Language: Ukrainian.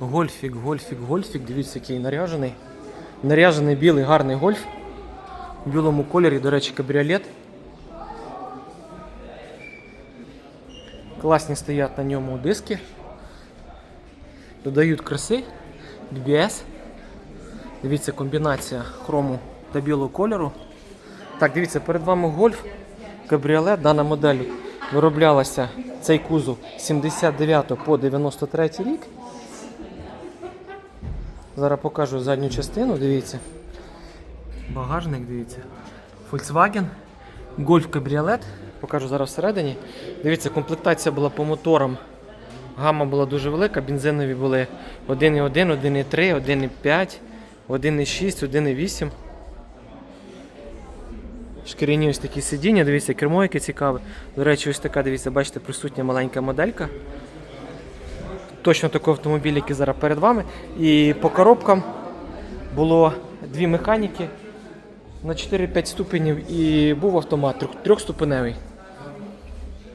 Гольфік, гольфік, гольфік. Дивіться, який наряжений. Наряжений білий гарний гольф. В білому кольорі, до речі, кабріолет. Класні стоять на ньому диски. Додають краси. BBS. Дивіться, комбінація хрому та білого кольору. Так, дивіться, перед вами гольф. Кабріолет. Дана модель вироблялася цей кузов 79 по 93 рік. Зараз покажу задню частину, дивіться. Багажник, дивіться. Volkswagen. Golf кабріолет. Покажу зараз всередині. Дивіться, комплектація була по моторам. Гама була дуже велика, бензинові були 1,1, 1,3, 1,5, 1,6, 1,8. Шкіряні ось такі сидіння, дивіться, кермо яке цікаве. До речі, ось така, дивіться, бачите, присутня маленька моделька. Точно такий автомобіль, який зараз перед вами. І по коробкам було дві механіки на 4-5 ступенів і був автомат трьохступеневий.